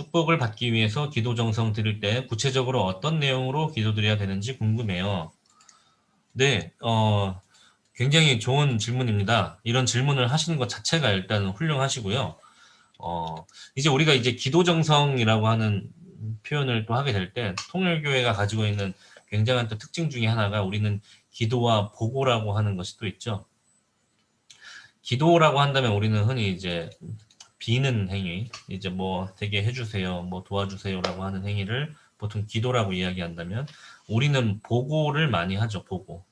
축복을 받기 위해서 기도 정성 드릴 때 구체적으로 어떤 내용으로 기도드려야 되는지 궁금해요. 네, 어, 굉장히 좋은 질문입니다. 이런 질문을 하시는 것 자체가 일단 훌륭하시고요. 어, 이제 우리가 이제 기도 정성이라고 하는 표현을 또 하게 될 때 통일교회가 가지고 있는 굉장한 또 특징 중에 하나가 우리는 기도와 보고라고 하는 것이 또 있죠. 기도라고 한다면 우리는 흔히 이제 비는 행위, 이제 뭐 되게 해주세요, 뭐 도와주세요라고 하는 행위를 보통 기도라고 이야기한다면 우리는 보고를 많이 하죠, 보고.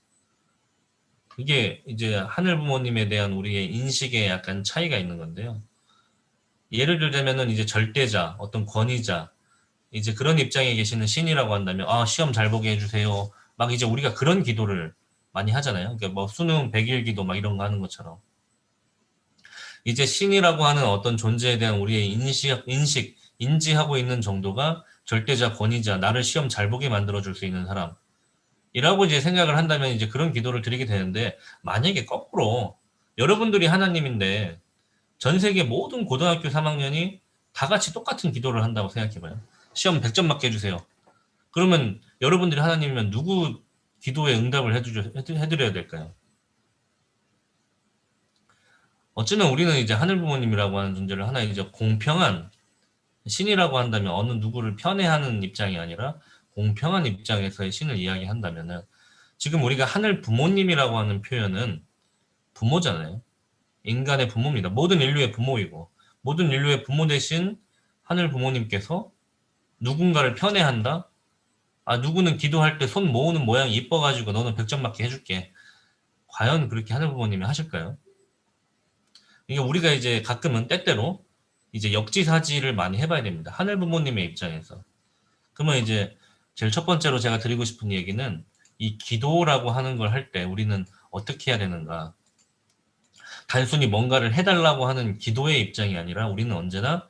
이게 이제 하늘 부모님에 대한 우리의 인식에 약간 차이가 있는 건데요. 예를 들자면은 이제 절대자, 어떤 권위자, 이제 그런 입장에 계시는 신이라고 한다면 아 시험 잘 보게 해주세요. 막 이제 우리가 그런 기도를 많이 하잖아요. 그러니까 뭐 수능 백일 기도 막 이런 거 하는 것처럼 이제 신이라고 하는 어떤 존재에 대한 우리의 인식, 인식, 인지하고 있는 정도가 절대자, 권위자, 나를 시험 잘 보게 만들어 줄 수 있는 사람. 이라고 이제 생각을 한다면 이제 그런 기도를 드리게 되는데 만약에 거꾸로 여러분들이 하나님인데 전 세계 모든 고등학교 3학년이 다 같이 똑같은 기도를 한다고 생각해 봐요. 시험 100점 맞게 해주세요. 그러면 여러분들이 하나님이면 누구 기도에 응답을 해드려야 될까요? 어쩌면 우리는 이제 하늘 부모님이라고 하는 존재를 하나 이제 공평한 신이라고 한다면 어느 누구를 편애하는 입장이 아니라 공평한 입장에서의 신을 이야기한다면은 지금 우리가 하늘 부모님이라고 하는 표현은 부모잖아요. 인간의 부모입니다. 모든 인류의 부모이고 모든 인류의 부모 대신 하늘 부모님께서 누군가를 편애한다? 아 누구는 기도할 때 손 모으는 모양이 이뻐가지고 너는 100점 맞게 해줄게. 과연 그렇게 하늘 부모님이 하실까요? 이게 우리가 이제 가끔은 때때로 이제 역지사지를 많이 해봐야 됩니다. 하늘 부모님의 입장에서. 그러면 이제 제일 첫 번째로 제가 드리고 싶은 얘기는 이 기도라고 하는 걸 할 때 우리는 어떻게 해야 되는가. 단순히 뭔가를 해달라고 하는 기도의 입장이 아니라 우리는 언제나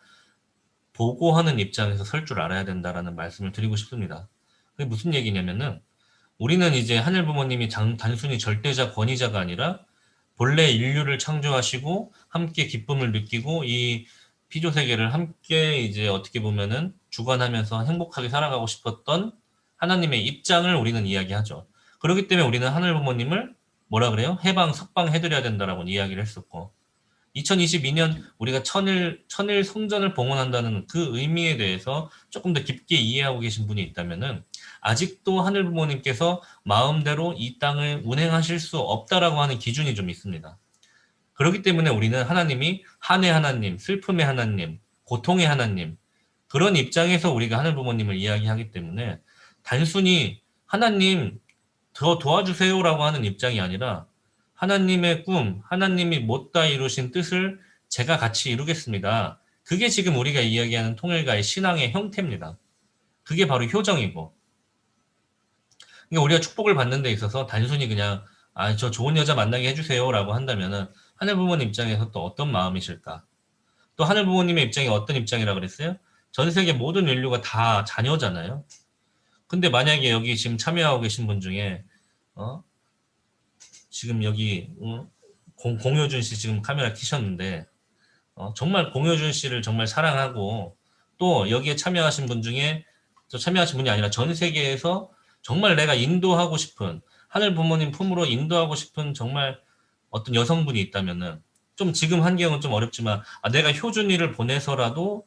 보고하는 입장에서 설 줄 알아야 된다라는 말씀을 드리고 싶습니다. 그게 무슨 얘기냐면은 우리는 이제 하늘 부모님이 장, 단순히 절대자 권위자가 아니라 본래 인류를 창조하시고 함께 기쁨을 느끼고 이 피조 세계를 함께 이제 어떻게 보면은 주관하면서 행복하게 살아가고 싶었던 하나님의 입장을 우리는 이야기하죠. 그렇기 때문에 우리는 하늘 부모님을 뭐라 그래요? 해방, 석방 해드려야 된다라고 이야기를 했었고 2022년 우리가 천일, 천일 성전을 봉헌한다는 그 의미에 대해서 조금 더 깊게 이해하고 계신 분이 있다면 은 아직도 하늘 부모님께서 마음대로 이 땅을 운행하실 수 없다라고 하는 기준이 좀 있습니다. 그렇기 때문에 우리는 하나님이 한의 하나님, 슬픔의 하나님, 고통의 하나님 그런 입장에서 우리가 하늘 부모님을 이야기하기 때문에 단순히 하나님 더 도와주세요라고 하는 입장이 아니라 하나님의 꿈, 하나님이 못다 이루신 뜻을 제가 같이 이루겠습니다. 그게 지금 우리가 이야기하는 통일가의 신앙의 형태입니다. 그게 바로 효정이고. 그러니까 우리가 축복을 받는 데 있어서 단순히 그냥 아, 저 좋은 여자 만나게 해주세요라고 한다면은 하늘 부모님 입장에서 또 어떤 마음이실까? 또 하늘 부모님의 입장이 어떤 입장이라 그랬어요? 전 세계 모든 인류가 다 자녀잖아요. 근데 만약에 여기 지금 참여하고 계신 분 중에 어? 지금 여기 어? 공, 공효준 씨 지금 카메라 키셨는데 어, 정말 공효준 씨를 정말 사랑하고 또 여기에 참여하신 분 중에 저 참여하신 분이 아니라 전 세계에서 정말 내가 인도하고 싶은 하늘 부모님 품으로 인도하고 싶은 정말 어떤 여성분이 있다면은 좀 지금 환경은 좀 어렵지만 아, 내가 효준이를 보내서라도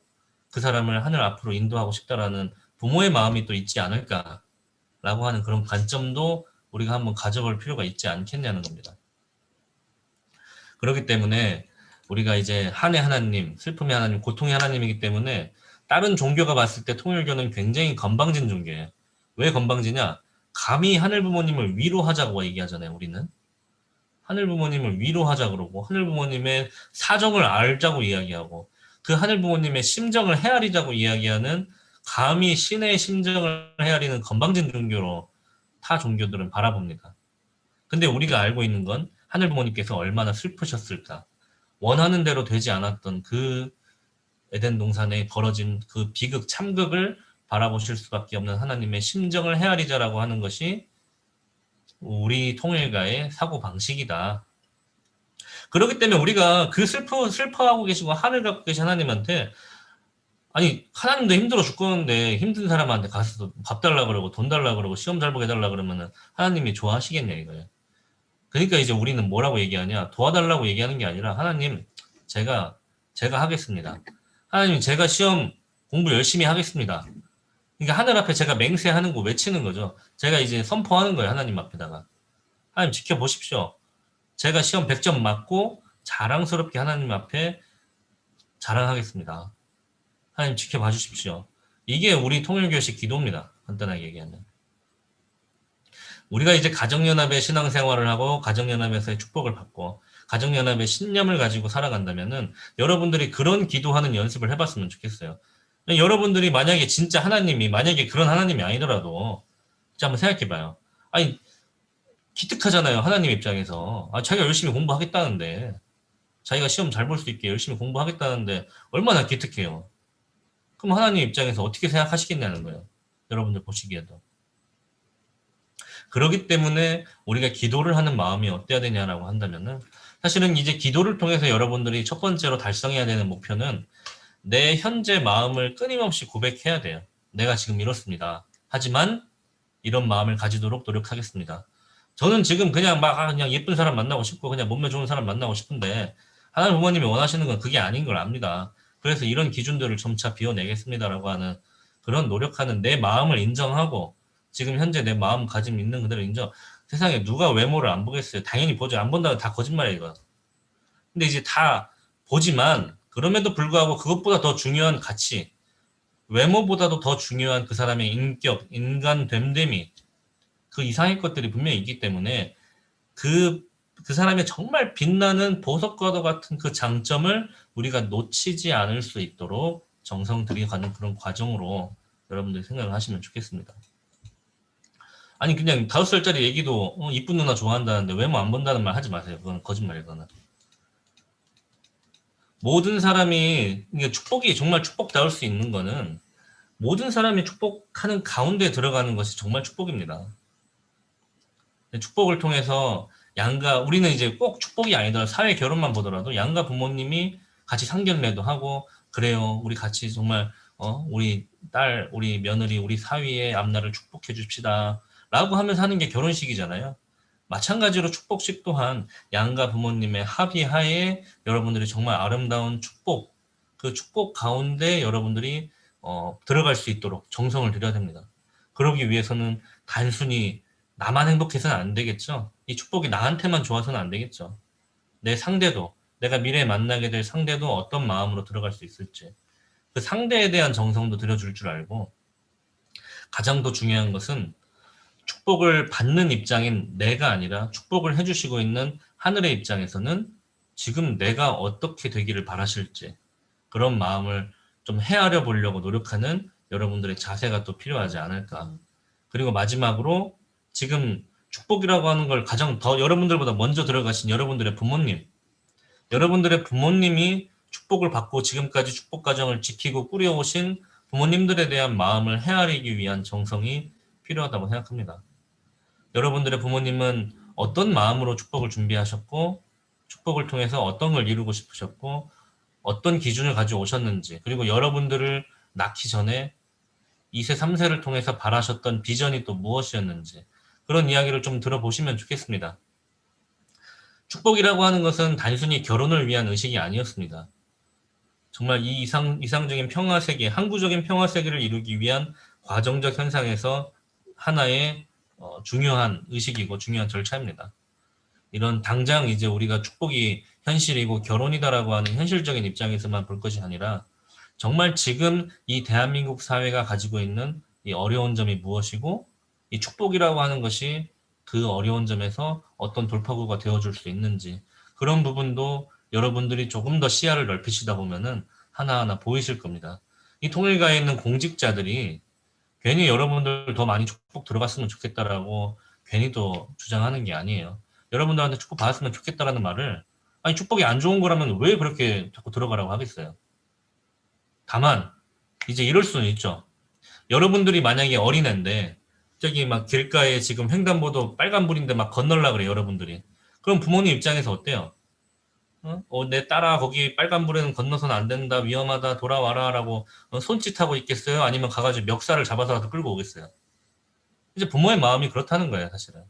그 사람을 하늘 앞으로 인도하고 싶다라는 부모의 마음이 또 있지 않을까라고 하는 그런 관점도 우리가 한번 가져볼 필요가 있지 않겠냐는 겁니다. 그렇기 때문에 우리가 이제 한의 하나님, 슬픔의 하나님, 고통의 하나님이기 때문에 다른 종교가 봤을 때 통일교는 굉장히 건방진 종교예요. 왜 건방지냐? 감히 하늘 부모님을 위로하자고 얘기하잖아요, 우리는. 하늘 부모님을 위로하자 그러고 하늘 부모님의 사정을 알자고 이야기하고 그 하늘 부모님의 심정을 헤아리자고 이야기하는 감히 신의 심정을 헤아리는 건방진 종교로 타 종교들은 바라봅니다. 근데 우리가 알고 있는 건 하늘 부모님께서 얼마나 슬프셨을까. 원하는 대로 되지 않았던 그 에덴 동산에 벌어진 그 비극, 참극을 바라보실 수밖에 없는 하나님의 심정을 헤아리자라고 하는 것이 우리 통일가의 사고 방식이다. 그렇기 때문에 우리가 그 슬퍼, 슬퍼하고 계시고 하늘 갖고 계신 하나님한테 아니 하나님도 힘들어 죽겠는데 힘든 사람한테 가서 밥 달라 그러고 돈 달라 그러고 시험 잘 보게 해달라 그러면은 하나님이 좋아하시겠냐 이거예요. 그러니까 이제 우리는 뭐라고 얘기하냐 도와달라고 얘기하는 게 아니라 하나님 제가 제가 하겠습니다. 하나님 제가 시험 공부 열심히 하겠습니다. 그러니까 하늘 앞에 제가 맹세하는 거 외치는 거죠. 제가 이제 선포하는 거예요 하나님 앞에다가 하나님 지켜보십시오. 제가 시험 100점 맞고 자랑스럽게 하나님 앞에 자랑하겠습니다. 하나님 지켜봐 주십시오. 이게 우리 통일교식 기도입니다. 간단하게 얘기하면. 우리가 이제 가정연합의 신앙생활을 하고 가정연합에서의 축복을 받고 가정연합의 신념을 가지고 살아간다면은 여러분들이 그런 기도하는 연습을 해봤으면 좋겠어요. 여러분들이 만약에 진짜 하나님이 만약에 그런 하나님이 아니더라도 진짜 한번 생각해봐요. 아니 기특하잖아요. 하나님 입장에서 아, 자기가 열심히 공부하겠다는데 자기가 시험 잘 볼 수 있게 열심히 공부하겠다는데 얼마나 기특해요. 그럼 하나님 입장에서 어떻게 생각하시겠냐는 거예요. 여러분들 보시기에도. 그러기 때문에 우리가 기도를 하는 마음이 어때야 되냐라고 한다면은 사실은 이제 기도를 통해서 여러분들이 첫 번째로 달성해야 되는 목표는 내 현재 마음을 끊임없이 고백해야 돼요. 내가 지금 이렇습니다. 하지만 이런 마음을 가지도록 노력하겠습니다. 저는 지금 그냥 막 아, 그냥 예쁜 사람 만나고 싶고 그냥 몸매 좋은 사람 만나고 싶은데 하나님 부모님이 원하시는 건 그게 아닌 걸 압니다. 그래서 이런 기준들을 점차 비워내겠습니다라고 하는 그런 노력하는 내 마음을 인정하고 지금 현재 내 마음 가짐 있는 그대로 인정. 세상에 누가 외모를 안 보겠어요. 당연히 보죠. 안 본다고 다 거짓말이에요, 이거. 근데 이제 다 보지만 그럼에도 불구하고 그것보다 더 중요한 가치, 외모보다도 더 중요한 그 사람의 인격, 인간 됨됨이 그 이상의 것들이 분명히 있기 때문에 그, 그 사람의 정말 빛나는 보석과도 같은 그 장점을 우리가 놓치지 않을 수 있도록 정성 들여가는 그런 과정으로 여러분들이 생각을 하시면 좋겠습니다. 아니 그냥 다섯 살짜리 얘기도 어, 이쁜 누나 좋아한다는데 외모 안 본다는 말 하지 마세요. 그건 거짓말이에요. 그거는. 모든 사람이 이게 축복이 정말 축복다울 수 있는 거는 모든 사람이 축복하는 가운데 들어가는 것이 정말 축복입니다. 축복을 통해서 양가 우리는 이제 꼭 축복이 아니더라도 사회 결혼만 보더라도 양가 부모님이 같이 상견례도 하고 그래요. 우리 같이 정말 어 우리 딸, 우리 며느리, 우리 사위의 앞날을 축복해 줍시다. 라고 하면서 하는 게 결혼식이잖아요. 마찬가지로 축복식 또한 양가 부모님의 합의하에 여러분들이 정말 아름다운 축복, 그 축복 가운데 여러분들이 어, 들어갈 수 있도록 정성을 들여야 됩니다. 그러기 위해서는 단순히 나만 행복해서는 안 되겠죠. 이 축복이 나한테만 좋아서는 안 되겠죠. 내 상대도, 내가 미래에 만나게 될 상대도 어떤 마음으로 들어갈 수 있을지. 그 상대에 대한 정성도 들여줄 줄 알고, 가장 더 중요한 것은 축복을 받는 입장인 내가 아니라 축복을 해주시고 있는 하늘의 입장에서는 지금 내가 어떻게 되기를 바라실지 그런 마음을 좀 헤아려 보려고 노력하는 여러분들의 자세가 또 필요하지 않을까. 그리고 마지막으로 지금 축복이라고 하는 걸 가장 더 여러분들보다 먼저 들어가신 여러분들의 부모님, 여러분들의 부모님이 축복을 받고 지금까지 축복 가정을 지키고 꾸려오신 부모님들에 대한 마음을 헤아리기 위한 정성이 필요하다고 생각합니다. 여러분들의 부모님은 어떤 마음으로 축복을 준비하셨고 축복을 통해서 어떤 걸 이루고 싶으셨고 어떤 기준을 가지고 오셨는지 그리고 여러분들을 낳기 전에 2세, 3세를 통해서 바라셨던 비전이 또 무엇이었는지 그런 이야기를 좀 들어보시면 좋겠습니다. 축복이라고 하는 것은 단순히 결혼을 위한 의식이 아니었습니다. 정말 이 이상, 이상적인 평화 세계, 항구적인 평화 세계를 이루기 위한 과정적 현상에서 하나의 어, 중요한 의식이고 중요한 절차입니다. 이런 당장 이제 우리가 축복이 현실이고 결혼이다라고 하는 현실적인 입장에서만 볼 것이 아니라 정말 지금 이 대한민국 사회가 가지고 있는 이 어려운 점이 무엇이고 이 축복이라고 하는 것이 그 어려운 점에서 어떤 돌파구가 되어줄 수 있는지 그런 부분도 여러분들이 조금 더 시야를 넓히시다 보면은 하나하나 보이실 겁니다. 이 통일가에 있는 공직자들이 괜히 여러분들 더 많이 축복 들어갔으면 좋겠다라고 괜히 또 주장하는 게 아니에요. 여러분들한테 축복 받았으면 좋겠다라는 말을 아니 축복이 안 좋은 거라면 왜 그렇게 자꾸 들어가라고 하겠어요. 다만 이제 이럴 수는 있죠. 여러분들이 만약에 어린애인데 저기 막 길가에 지금 횡단보도 빨간불인데 막 건널라 그래 여러분들이. 그럼 부모님 입장에서 어때요? 어? 어, 내 딸아 거기 빨간불에는 건너서는 안 된다 위험하다 돌아와라 라고 어, 손짓하고 있겠어요? 아니면 가가지고 멱살을 잡아서라도 끌고 오겠어요? 이제 부모의 마음이 그렇다는 거예요 사실은.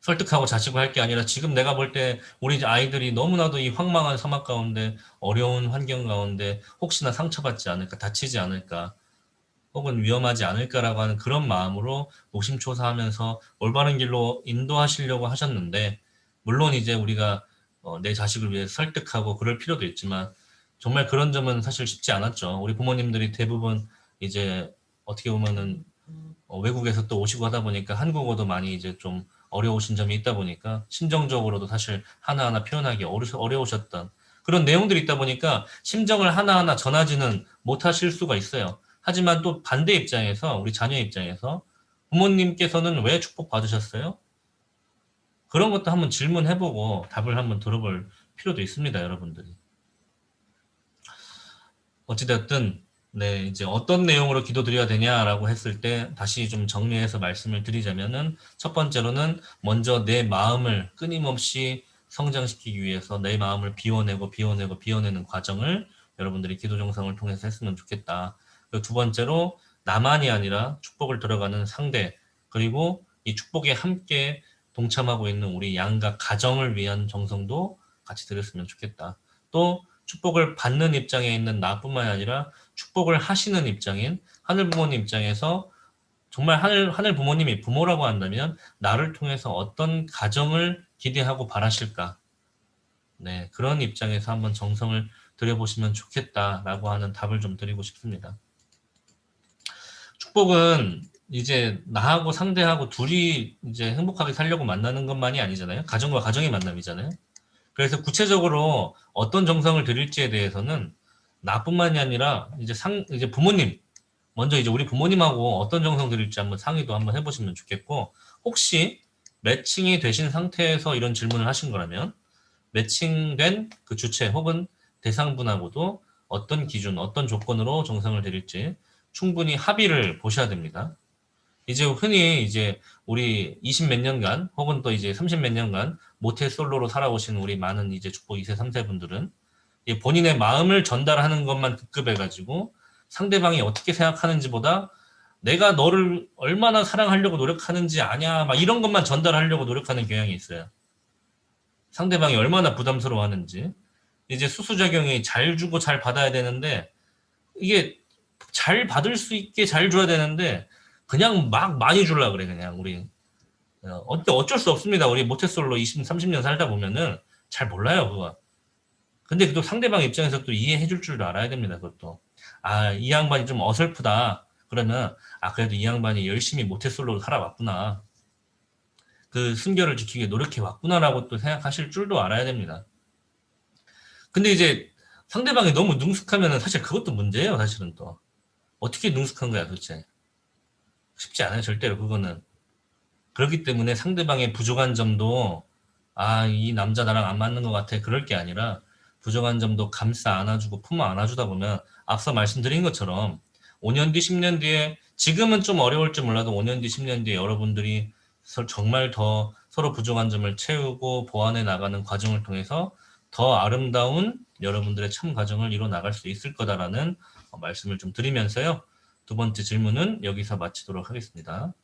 설득하고 자식을 할 게 아니라 지금 내가 볼 때 우리 아이들이 너무나도 이 황망한 사막 가운데 어려운 환경 가운데 혹시나 상처받지 않을까 다치지 않을까 혹은 위험하지 않을까라고 하는 그런 마음으로 노심초사하면서 올바른 길로 인도하시려고 하셨는데 물론 이제 우리가 어, 내 자식을 위해 설득하고 그럴 필요도 있지만 정말 그런 점은 사실 쉽지 않았죠. 우리 부모님들이 대부분 이제 어떻게 보면은 어, 외국에서 또 오시고 하다 보니까 한국어도 많이 이제 좀 어려우신 점이 있다 보니까 심정적으로도 사실 하나하나 표현하기 어려, 어려우셨던 그런 내용들이 있다 보니까 심정을 하나하나 전하지는 못하실 수가 있어요. 하지만 또 반대 입장에서 우리 자녀 입장에서 부모님께서는 왜 축복 받으셨어요? 그런 것도 한번 질문해보고 답을 한번 들어볼 필요도 있습니다, 여러분들이. 어찌됐든 네, 이제 어떤 내용으로 기도드려야 되냐라고 했을 때 다시 좀 정리해서 말씀을 드리자면은 첫 번째로는 먼저 내 마음을 끊임없이 성장시키기 위해서 내 마음을 비워내고 비워내고 비워내는 과정을 여러분들이 기도 정성을 통해서 했으면 좋겠다. 두 번째로 나만이 아니라 축복을 들어가는 상대 그리고 이 축복에 함께 동참하고 있는 우리 양가 가정을 위한 정성도 같이 드렸으면 좋겠다. 또 축복을 받는 입장에 있는 나뿐만 아니라 축복을 하시는 입장인 하늘 부모님 입장에서 정말 하늘 하늘 부모님이 부모라고 한다면 나를 통해서 어떤 가정을 기대하고 바라실까? 네, 그런 입장에서 한번 정성을 들여보시면 좋겠다라고 하는 답을 좀 드리고 싶습니다. 축복은 이제 나하고 상대하고 둘이 이제 행복하게 살려고 만나는 것만이 아니잖아요. 가정과 가정의 만남이잖아요. 그래서 구체적으로 어떤 정성을 드릴지에 대해서는 나뿐만이 아니라 이제 상 이제 부모님 먼저 이제 우리 부모님하고 어떤 정성 드릴지 한번 상의도 한번 해보시면 좋겠고 혹시 매칭이 되신 상태에서 이런 질문을 하신 거라면 매칭된 그 주체 혹은 대상분하고도 어떤 기준, 어떤 조건으로 정성을 드릴지 충분히 합의를 보셔야 됩니다. 이제 흔히 이제 우리 20 몇 년간 혹은 또 이제 30 몇 년간 모태 솔로로 살아오신 우리 많은 이제 축복 2세, 3세 분들은 이 본인의 마음을 전달하는 것만 급급해가지고 상대방이 어떻게 생각하는지보다 내가 너를 얼마나 사랑하려고 노력하는지 아냐 막 이런 것만 전달하려고 노력하는 경향이 있어요. 상대방이 얼마나 부담스러워하는지 이제 수수작용이 잘 주고 잘 받아야 되는데 이게 잘 받을 수 있게 잘 줘야 되는데 그냥 막 많이 줄라 그래 그냥 우리 어, 어쩔 수 없습니다. 우리 모태솔로 20, 30년 살다 보면은 잘 몰라요 그거. 근데 또 상대방 입장에서 또 이해해 줄 줄도 알아야 됩니다. 그것도. 아, 이 양반이 좀 어설프다. 그러면 아 그래도 이 양반이 열심히 모태솔로로 살아왔구나. 그 순결을 지키기 위해 노력해 왔구나라고 또 생각하실 줄도 알아야 됩니다. 근데 이제 상대방이 너무 능숙하면은 사실 그것도 문제예요, 사실은 또. 어떻게 능숙한 거야, 도대체. 쉽지 않아요, 절대로 그거는. 그렇기 때문에 상대방의 부족한 점도 아, 이 남자 나랑 안 맞는 것 같아. 그럴 게 아니라 부족한 점도 감싸 안아주고 품어 안아주다 보면 앞서 말씀드린 것처럼 5년 뒤, 10년 뒤에 지금은 좀 어려울지 몰라도 5년 뒤, 10년 뒤에 여러분들이 서- 정말 더 서로 부족한 점을 채우고 보완해 나가는 과정을 통해서 더 아름다운 여러분들의 참 과정을 이뤄 나갈 수 있을 거다라는 어, 말씀을 좀 드리면서요. 두 번째 질문은 여기서 마치도록 하겠습니다.